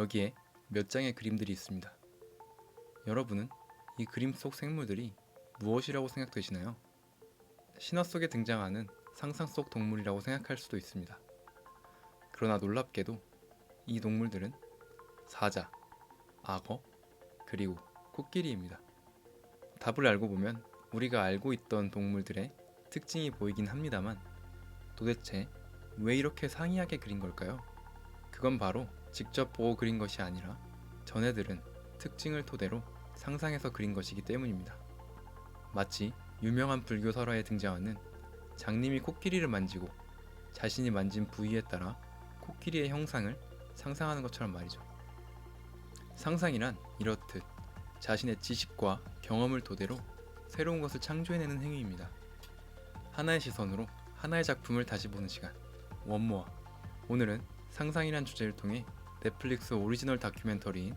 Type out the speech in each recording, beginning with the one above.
여기에 몇 장의 그림들이 있습니다. 여러분은 이 그림 속 생물들이 무엇이라고 생각되시나요? 신화 속에 등장하는 상상 속 동물이라고 생각할 수도 있습니다. 그러나 놀랍게도 이 동물들은 사자, 악어, 그리고 코끼리입니다. 답을 알고 보면 우리가 알고 있던 동물들의 특징이 보이긴 합니다만 도대체 왜 이렇게 상이하게 그린 걸까요? 그건 바로 직접 보고 그린 것이 아니라 전애들은 특징을 토대로 상상해서 그린 것이기 때문입니다. 마치 유명한 불교 설화에 등장하는 장님이 코끼리를 만지고 자신이 만진 부위에 따라 코끼리의 형상을 상상하는 것처럼 말이죠. 상상이란 이렇듯 자신의 지식과 경험을 토대로 새로운 것을 창조해내는 행위입니다. 하나의 시선으로 하나의 작품을 다시 보는 시간. 원모아. 오늘은 상상이란 주제를 통해 넷플릭스 오리지널 다큐멘터리인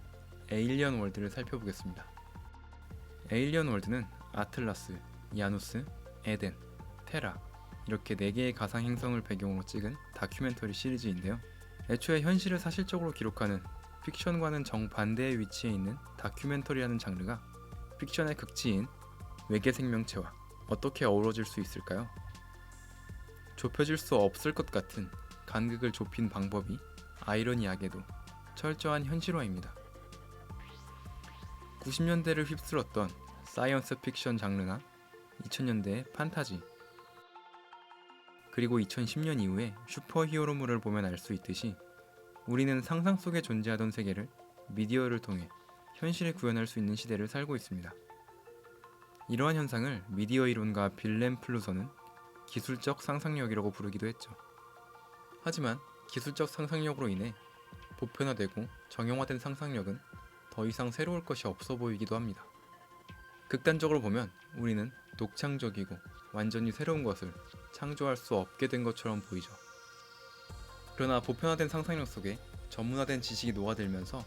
에일리언 월드를 살펴보겠습니다. 에일리언 월드는 아틀라스, 야누스, 에덴, 테라 이렇게 4개의 가상 행성을 배경으로 찍은 다큐멘터리 시리즈인데요. 애초에 현실을 사실적으로 기록하는 픽션과는 정반대의 위치에 있는 다큐멘터리라는 장르가 픽션의 극치인 외계 생명체와 어떻게 어우러질 수 있을까요? 좁혀질 수 없을 것 같은 간극을 좁힌 방법이 아이러니하게도 철저한 현실화입니다. 90년대를 휩쓸었던 사이언스 픽션 장르나 2000년대의 판타지 그리고 2010년 이후에 슈퍼히어로물을 보면 알 수 있듯이 우리는 상상 속에 존재하던 세계를 미디어를 통해 현실에 구현할 수 있는 시대를 살고 있습니다. 이러한 현상을 미디어 이론가 빌렘 플루서는 기술적 상상력이라고 부르기도 했죠. 하지만 기술적 상상력으로 인해 보편화되고 정형화된 상상력은 더 이상 새로울 것이 없어 보이기도 합니다. 극단적으로 보면 우리는 독창적이고 완전히 새로운 것을 창조할 수 없게 된 것처럼 보이죠. 그러나 보편화된 상상력 속에 전문화된 지식이 녹아들면서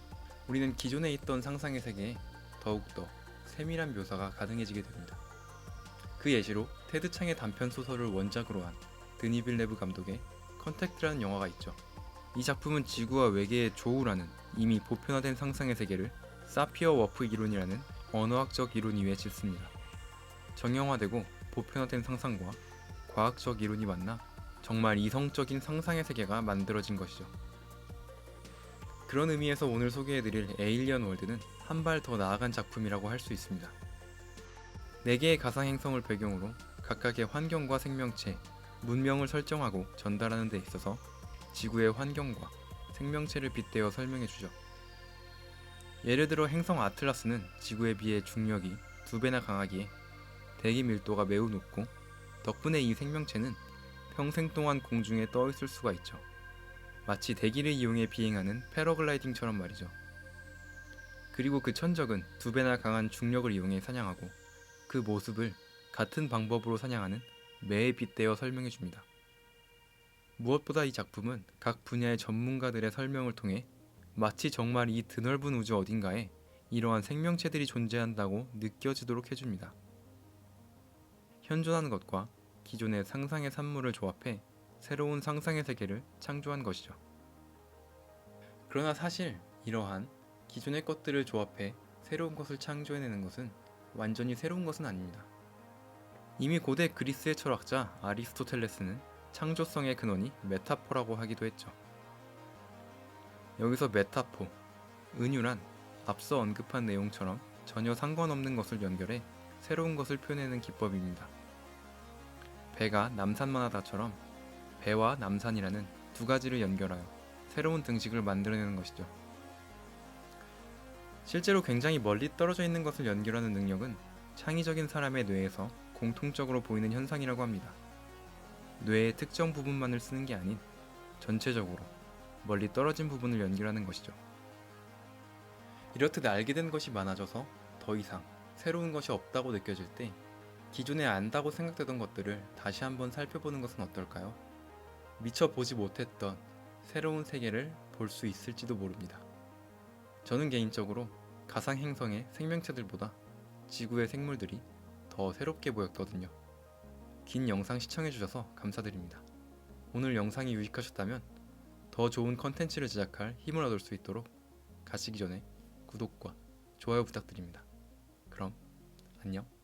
우리는 기존에 있던 상상의 세계에 더욱더 세밀한 묘사가 가능해지게 됩니다. 그 예시로 테드 창의 단편 소설을 원작으로 한 드니 빌레브 감독의 컨택트라는 영화가 있죠. 이 작품은 지구와 외계의 조우라는 이미 보편화된 상상의 세계를 사피어 워프 이론이라는 언어학적 이론 위에 짓습니다. 정형화되고 보편화된 상상과 과학적 이론이 만나 정말 이성적인 상상의 세계가 만들어진 것이죠. 그런 의미에서 오늘 소개해드릴 에일리언 월드는 한 발 더 나아간 작품이라고 할 수 있습니다. 4개의 가상행성을 배경으로 각각의 환경과 생명체, 문명을 설정하고 전달하는 데 있어서 지구의 환경과 생명체를 빗대어 설명해 주죠. 예를 들어 행성 아틀라스는 지구에 비해 중력이 두 배나 강하기에 대기 밀도가 매우 높고 덕분에 이 생명체는 평생 동안 공중에 떠 있을 수가 있죠. 마치 대기를 이용해 비행하는 패러글라이딩처럼 말이죠. 그리고 그 천적은 두 배나 강한 중력을 이용해 사냥하고 그 모습을 같은 방법으로 사냥하는 매에 빗대어 설명해 줍니다. 무엇보다 이 작품은 각 분야의 전문가들의 설명을 통해 마치 정말 이 드넓은 우주 어딘가에 이러한 생명체들이 존재한다고 느껴지도록 해줍니다. 현존하는 것과 기존의 상상의 산물을 조합해 새로운 상상의 세계를 창조한 것이죠. 그러나 사실 이러한 기존의 것들을 조합해 새로운 것을 창조해내는 것은 완전히 새로운 것은 아닙니다. 이미 고대 그리스의 철학자 아리스토텔레스는 창조성의 근원이 메타포라고 하기도 했죠. 여기서 메타포, 은유란 앞서 언급한 내용처럼 전혀 상관없는 것을 연결해 새로운 것을 표현하는 기법입니다. 배가 남산만 하다처럼 배와 남산이라는 두 가지를 연결하여 새로운 등식을 만들어내는 것이죠. 실제로 굉장히 멀리 떨어져 있는 것을 연결하는 능력은 창의적인 사람의 뇌에서 공통적으로 보이는 현상이라고 합니다. 뇌의 특정 부분만을 쓰는 게 아닌 전체적으로 멀리 떨어진 부분을 연결하는 것이죠. 이렇듯 알게 된 것이 많아져서 더 이상 새로운 것이 없다고 느껴질 때 기존에 안다고 생각되던 것들을 다시 한번 살펴보는 것은 어떨까요? 미처 보지 못했던 새로운 세계를 볼 수 있을지도 모릅니다. 저는 개인적으로 가상 행성의 생명체들보다 지구의 생물들이 더 새롭게 보였거든요. 긴 영상 시청해주셔서 감사드립니다. 오늘 영상이 유익하셨다면 더 좋은 컨텐츠를 제작할 힘을 얻을 수 있도록 가시기 전에 구독과 좋아요 부탁드립니다. 그럼 안녕.